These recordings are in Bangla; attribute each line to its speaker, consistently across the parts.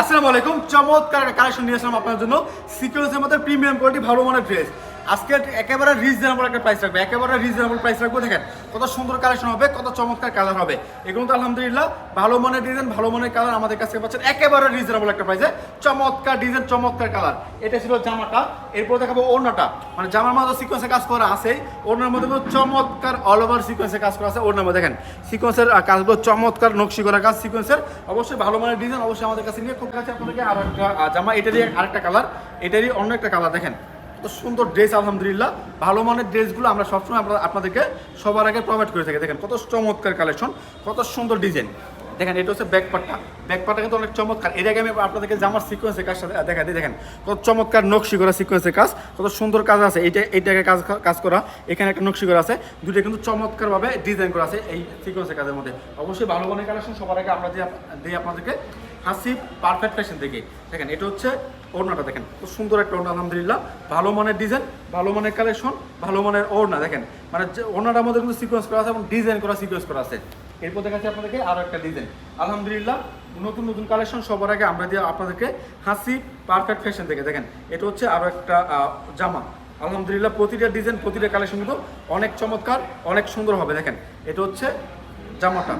Speaker 1: আসসালামু আলাইকুম, চমৎকার কালেকশন নিয়ে আসলাম আপনার জন্য। সিকিউরিটির মধ্যে প্রিমিয়াম কোয়ালিটি ভালো মানের ড্রেস আজকে একেবারে রিজনেবল একটা প্রাইস রাখবে, একেবারে রিজনেবল প্রাইস রাখব, দেখেন কত সুন্দর কালেকশন হবে, কত চমৎকার কালার হবে। এগুলো তো আলহামদুলিল্লাহ ভালো মানের ডিজাইন ভালো মানের কালার আমাদের কাছে পাচ্ছেন, একেবারে রিজনেবল একটা প্রাইসে চমৎকার ডিজাইন চমৎকার কালার এটা ছিল জামাটা, এরপর দেখাবো ওড়নাটা। মানে জামার মধ্যে সিকোয়েন্সে কাজ করা আছে, ওড়নার মধ্যে চমৎকার অল ওভার সিকোয়েন্সে কাজ করা আছে। ওড়নার মধ্যে দেখেন সিকোয়েন্সের কাজগুলো চমৎকার নকশি করা কাজ সিকোয়েন্সের অবশ্যই ভালো মানের ডিজাইন অবশ্যই আমাদের কাছে নিয়ে খুব কাছে আপনাদেরকে আর একটা জামা, এটারই আরেকটা কালার এটারই অন্য একটা কালার দেখেন। কত সুন্দর ড্রেস আলহামদুলিল্লাহ। ভালো মানের ড্রেসগুলো আমরা সবসময় আপনারা- আপনাদেরকে সবার আগে প্রোভাইড করে থাকি। দেখেন, কত চমৎকার কালেকশন কত সুন্দর ডিজাইন দেখেন, এটা হচ্ছে ব্যাকপাটটা ব্যাকপাটটা কিন্তু অনেক চমৎকার। এর আগে আমি আপনাদেরকে জামার সিকোয়েন্সের কাজ সাথে দেখা দিই। দেখেন, কত চমৎকার নকশি করা সিকোয়েন্সের কাজ, কত সুন্দর কাজ আছে। এইটা এইটাকে কাজ কাজ করা, এখানে একটা নকশি করা আছে। দুটো কিন্তু চমৎকারভাবে ডিজাইন করা আছে এই সিকোয়েন্সের কাজের মধ্যে। অবশ্যই ভালো মানের কালেকশন সবার আগে আমরা দিই আপনাদেরকে হাসি পারফেক্ট ফ্যাশন থেকে দেখেন, এটা হচ্ছে ওড়নাটা দেখেন, খুব সুন্দর একটা ওড়না, আলহামদুলিল্লাহ। ভালো মানের ডিজাইন ভালো মানের কালেকশন ভালো মানের ওড়না, দেখেন। মানে ওড়নাটার মধ্যে কিন্তু সিকোয়েন্স করা আছে এবং ডিজাইন করা সিকোয়েন্স করা আছে। এরপর দেখাচ্ছি আপনাদেরকে আরও একটা ডিজাইন আলহামদুলিল্লাহ, নতুন নতুন কালেকশন সবার আগে আমরা দিয়ে আপনাদেরকে হাসি পারফেক্ট ফ্যাশন থেকে দেখেন। এটা হচ্ছে আরও একটা জামা। আলহামদুলিল্লাহ, প্রতিটা ডিজাইন প্রতিটা কালেকশন কিন্তু অনেক চমৎকার, অনেক সুন্দর হবে, দেখেন। এটা হচ্ছে জামাটা।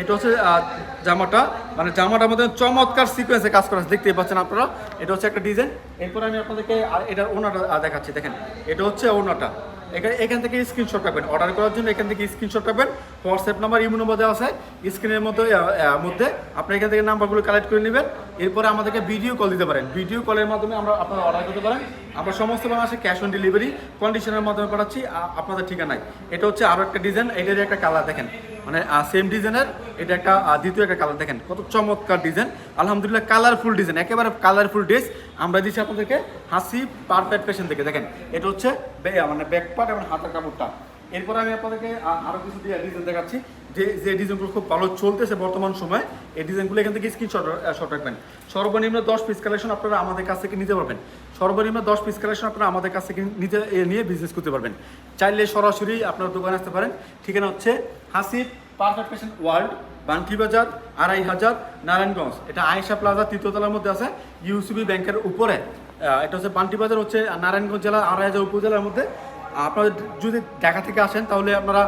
Speaker 1: এটা হচ্ছে জামাটা। মানে জামাটার মধ্যে চমৎকার সিকোয়েন্সে কাজ করা দেখতেই পাচ্ছেন আপনারা। এটা হচ্ছে একটা ডিজাইন এরপর আমি আপনাদেরকে এটার ওনাটা দেখাচ্ছি। দেখেন এটা হচ্ছে ওনাটা। এখানে এখান থেকে স্ক্রিনশট রাখবেন অর্ডার করার জন্য এখান থেকে স্ক্রিনশট রাখবেন হোয়াটসঅ্যাপ নাম্বার ইমো নাম্বার দেওয়া আছে। স্ক্রিনের আহ, মধ্যে আপনি এখান থেকে নাম্বারগুলো কালেক্ট করে নেবেন। এরপরে আমাদেরকে ভিডিও কল দিতে পারেন। ভিডিও কলের মাধ্যমে আমরা আপনারা অর্ডার করতে পারেন। আমরা সমস্ত বাংলাদেশে ক্যাশ অন ডেলিভারি কন্ডিশনের মাধ্যমে পাঠাচ্ছি। আপনাদের ঠিকানায়। এটা হচ্ছে আরও একটা ডিজাইন এটারই একটা কালার দেখেন। মানে সেম ডিজাইনের এটা একটা দ্বিতীয় একটা কালার দেখেন, কত চমৎকার ডিজাইন আলহামদুলিল্লাহ কালারফুল ডিজাইন একেবারে কালারফুল ড্রেস আমরা দিচ্ছি আপনাদেরকে হাসি পারফেক্ট ফ্যাশন থেকে। দেখেন, এটা হচ্ছে মানে ব্যাকপার্ট এবং হাতের কাপড়টা। এরপর আমি আপনাদেরকে আরও আরও কিছু ডিজাইন দেখাচ্ছি। যে যে ডিজাইনগুলো খুব ভালো চলতেছে বর্তমান সময় এই ডিজাইনগুলো এখান থেকে স্ক্রিনশট শট রাখবেন। সর্বনিম্ন দশ পিস কালেকশন আপনারা আমাদের কাছ থেকে নিতে পারবেন। সর্বনিম্ন দশ পিস কালেকশন আপনারা আমাদের কাছ থেকে নিতে নিয়ে বিজনেস করতে পারবেন। চাইলে সরাসরি আপনার দোকানে আসতে পারেন। ঠিকানা হচ্ছে Hasib perfect fashion world Banti Bazar, আড়াই হাজার, নারায়ণগঞ্জ। এটা আয়েশা প্লাজা তৃতীয়তলার মধ্যে আছে ইউসিবি ব্যাংকের উপরে। এটা হচ্ছে বান্টি বাজার হচ্ছে নারায়ণগঞ্জ জেলা, আড়াই হাজার উপজেলার মধ্যে। আপনারা যদি ঢাকা থেকে আসেন, তাহলে আপনারা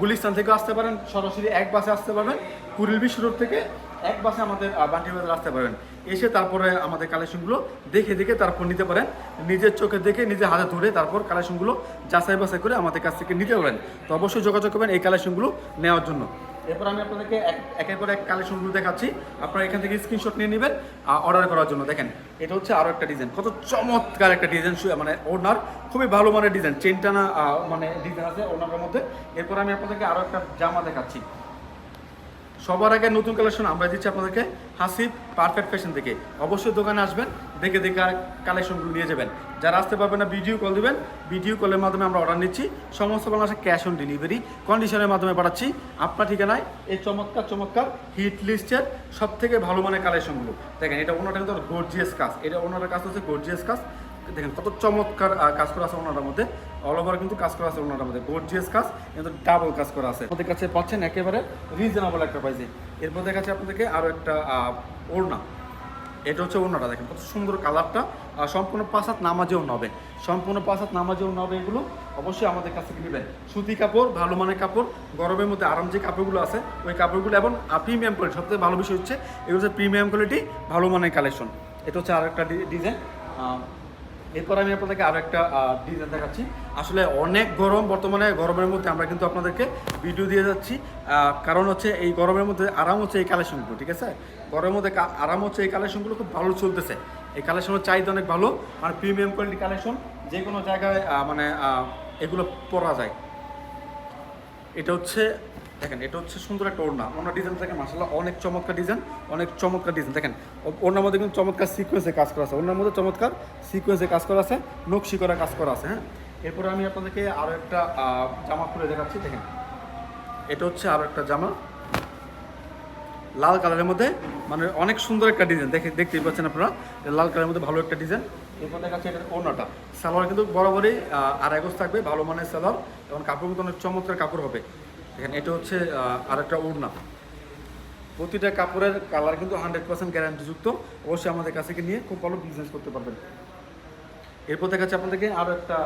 Speaker 1: গুলিস্তান থেকে আসতে পারেন। সরাসরি এক বাসে আসতে পারবেন। কুড়িল বিশ্ব রোড থেকে এক বাসে আমাদের বান্টি বাজার আসতে পারেন। এসে তারপরে আমাদের কালেকশনগুলো দেখে দেখে তারপর নিতে পারেন। নিজের চোখে দেখে নিজের হাতে ধরে তারপর কালেকশনগুলো যাচাই বাছাই করে আমাদের কাছ থেকে নিতে পারেন। তো অবশ্যই যোগাযোগ করবেন এই কালেকশনগুলো নেওয়ার জন্য। এরপর আমি আপনাদেরকে এক- একের পর এক কালেকশনগুলো দেখাচ্ছি। আপনারা এখান থেকে স্ক্রিনশট নিয়ে নেবেন অর্ডার করার জন্য। দেখেন এটা হচ্ছে আরও একটা ডিজাইন কত চমৎকার একটা ডিজাইন মানে ওনার খুবই ভালো মানের ডিজাইন চেনটানা আহ, মানে ডিজাইন আছে ওনার মধ্যে। এরপর আমি আপনাদেরকে আরও একটা জামা দেখাচ্ছি। সবার আগে নতুন কালেকশন আমরা দিচ্ছি আপনাদেরকে হাসিব পারফেক্ট ফ্যাশন থেকে। অবশ্যই দোকানে আসবেন, দেখে দেখে কালেকশনগুলো নিয়ে যাবেন। যারা আসতে পারবেন না ভিডিও কল দিবেন। ভিডিও কলের মাধ্যমে আমরা অর্ডার নিচ্ছি। সমস্ত বাংলাদেশে ক্যাশ অন ডেলিভারি কন্ডিশনের মাধ্যমে পাঠাচ্ছি আপনার ঠিকানায় এই চমৎকার চমৎকার হিট লিস্টের সব থেকে ভালো মানের কালেকশনগুলো। দেখেন, এটা ওনাটা কিন্তু গর্জিয়াস কাজ। এটা ওনার কাজ হচ্ছে গর্জিয়াস কাজ। দেখেন কত চমৎকার কাজ করা আছে ওনাটার মধ্যে। অল ওভার কিন্তু কাজ করা আছে ওনাটার মধ্যে। গর্জিয়াস কাজ, কিন্তু ডাবল কাজ করা আছে। আমাদের কাছে পাচ্ছেন একেবারে রিজনেবল একটা প্রাইসে এরপর দেখাচ্ছে আপনাদেরকে আরও একটা ওড়না। এটা হচ্ছে ওড়নাটা, দেখেন কত সুন্দর কালারটা। আর সম্পূর্ণ পাঁচ হাত নামাজে ওড়না সম্পূর্ণ পাঁচ হাত নামাজে ওড়না এগুলো। অবশ্যই আমাদের কাছ থেকে সুতি কাপড়, ভালো মানের কাপড়, গরমের মধ্যে আরাম যে কাপড়গুলো আছে, ওই কাপড়গুলো এবং প্রিমিয়াম কোয়ালিটি সবথেকে ভালো বিষয় হচ্ছে, এগুলো হচ্ছে প্রিমিয়াম কোয়ালিটি ভালো মানের কালেকশন এটা হচ্ছে আর একটা ডিজাইন এরপর আমি আপনাদেরকে আরও একটা ডিজাইন দেখাচ্ছি। আসলে অনেক গরম, বর্তমানে গরমের মধ্যে আমরা কিন্তু আপনাদেরকে ভিডিও দিয়ে যাচ্ছি। কারণ হচ্ছে এই গরমের মধ্যে আরাম হচ্ছে এই কালেকশনগুলো ঠিক আছে? গরমের মধ্যে আরাম হচ্ছে এই কালেকশনগুলো খুব ভালো চলতেছে। এই কালেকশনের চাহিদা অনেক ভালো। মানে প্রিমিয়াম কোয়ালিটি কালেকশন যে কোনো জায়গায় মানে এগুলো পরা যায়। এটা হচ্ছে দেখেন এটা হচ্ছে সুন্দর একটা ওড়না। ওড়না ডিজাইন দেখেন মাসাল্লাহ অনেক চমৎকার ডিজাইন অনেক চমৎকার ডিজাইন দেখেন ও- ওড়নার মধ্যে কিন্তু চমৎকার সিকোয়েন্সে কাজ করা আছে। ওনার মধ্যে চমৎকার সিকোয়েন্সে কাজ করা আছে নকশি করা কাজ করা আছে হ্যাঁ? এরপরে আমি আপনাদেরকে আরও একটা জামা খুলে দেখাচ্ছি দেখেন। এটা হচ্ছে আরও একটা জামা। লাল কালারের মধ্যে মানে অনেক সুন্দর একটা ডিজাইন দেখে দেখতেই পাচ্ছেন আপনারা লাল কালারের মধ্যে ভালো একটা ডিজাইন এরপর দেখাচ্ছে এটা ওড়নাটা। সালোয়ার কিন্তু বরাবরই আহ, আড়াই গোছ থাকবে ভালো মানের সালোয়ার এবং কাপড় কিন্তু অনেক চমৎকার কাপড় হবে। দেখেন এটা হচ্ছে আহ, আরেকটা ওড়না। প্রতিটা কাপড়ের কালার কিন্তু হান্ড্রেড পার্সেন্ট গ্যারান্টিযুক্ত অবশ্যই আমাদের কাছে নিয়ে খুব ভালো বিজনেস করতে পারবেন। এরপর দেখাচ্ছি আপনাদেরকে আরও একটা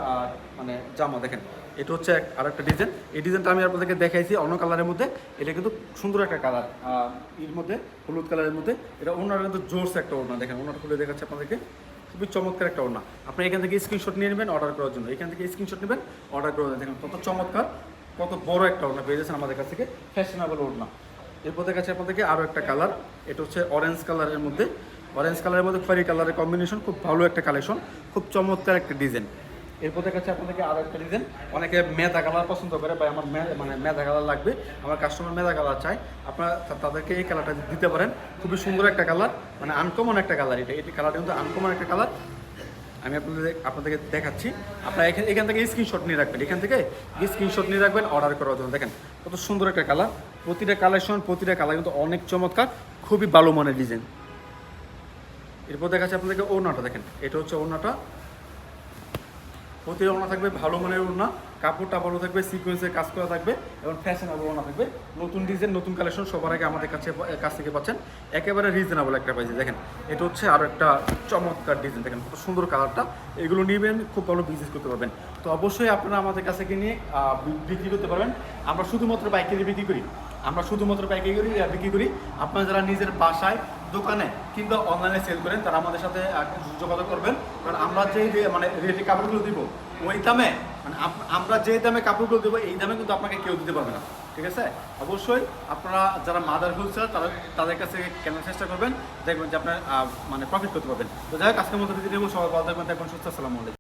Speaker 1: মানে জামা দেখেন। এটা হচ্ছে আরও একটা ডিজাইন এই ডিজাইনটা আমি আপনাদেরকে দেখাইছি অন্য কালারের মধ্যে। এটা কিন্তু সুন্দর একটা কালারের মধ্যে হলুদ কালারের মধ্যে। এটা ওনার কিন্তু জোরস একটা ওড়না। দেখেন ওনার খুলে দেখাচ্ছে আপনাদেরকে। খুবই চমৎকার একটা ওড়না। আপনি এখান থেকে স্ক্রিনশট নিয়ে নেবেন অর্ডার করার জন্য। এখান থেকে স্ক্রিনশট নেবেন অর্ডার করে দেখেন কত চমৎকার। কত বড় একটা ওড়না পেয়ে যাচ্ছেন আমাদের কাছ থেকে। ফ্যাশনেবল ওড়না। এরপর দেখাচ্ছে আপনাদেরকে আরও একটা কালার এটা হচ্ছে অরেঞ্জ কালারের মধ্যে। অরেঞ্জ কালারের মধ্যে খয়েরি কালারের কম্বিনেশন খুব ভালো একটা কালেকশন খুব চমৎকার একটা ডিজাইন এরপর দেখাচ্ছে আপনাদেরকে আরও একটা ডিজাইন অনেকে মেদা কালার পছন্দ করে, বা আমার মানে মেদা কালার লাগবে, আমার কাস্টমার মেদা কালার চাই আপনারা তাদেরকে এই কালারটা দিতে পারেন। খুবই সুন্দর একটা কালার মানে আনকমন একটা কালার এটা। এই কালারটা কিন্তু আনকমন একটা কালার আমি আপনাদের, আপনাদেরকে দেখাচ্ছি। আপনারা এখান এখান থেকে স্ক্রিনশট নিয়ে রাখবেন। এখান থেকে স্ক্রিনশট নিয়ে রাখবেন অর্ডার করার জন্য। দেখেন, কত সুন্দর একটা কালার প্রতিটা কালেকশন প্রতিটা কালার কিন্তু অনেক চমৎকার, খুবই ভালো মানের ডিজাইন এরপর দেখাচ্ছি আপনাদেরকে ওড়নাটা। দেখেন, এটা হচ্ছে ওড়নাটা। প্রতিটা ওড়না থাকবে ভালো মানের ওড়না, কাপড়টা ভালো থাকবে সিকোয়েন্সের কাজ করা থাকবে এবং ফ্যাশনেবল ওড়না থাকবে। নতুন ডিজাইন নতুন কালেকশন সবার আগে আমাদের কাছে কাছ থেকে পাচ্ছেন। একেবারে রিজনেবল একটা প্রাইসে দেখেন, এটা হচ্ছে আরও একটা চমৎকার ডিজাইন দেখেন, কত সুন্দর কালারটা এগুলো নেবেন, খুব ভালো বিজনেস করতে পারবেন। তো অবশ্যই আপনারা আমাদের কাছে নিয়ে বিক্রি করতে পারবেন। আমরা শুধুমাত্র পাইকারি বিক্রি করি। আমরা শুধুমাত্র পাইকারি করি বিক্রি করি। আপনারা যারা নিজের বাসায় দোকানে কিংবা অনলাইনে সেল করেন তারা আমাদের সাথে যোগাযোগ করবেন। কারণ আমরা যেই মানে রেটে কাপড়গুলো দিব, ওই দামে মানে আমরা যে দামে কাপড়গুলো দেবো, এই দামে কিন্তু আপনাকে কেউ দিতে পারবে না। ঠিক আছে? অবশ্যই আপনারা যারা মাদার হোলসেলার তারা, তাদের কাছে কেনার চেষ্টা করবেন। দেখবেন যে আপনার মানে প্রফিট করতে পারবেন। তো যাই হোক, আজকের মধ্যে দিদি সবাই ভালো থাকবেন দেখবেন সুস্থ, আসসালামু আলাইকুম।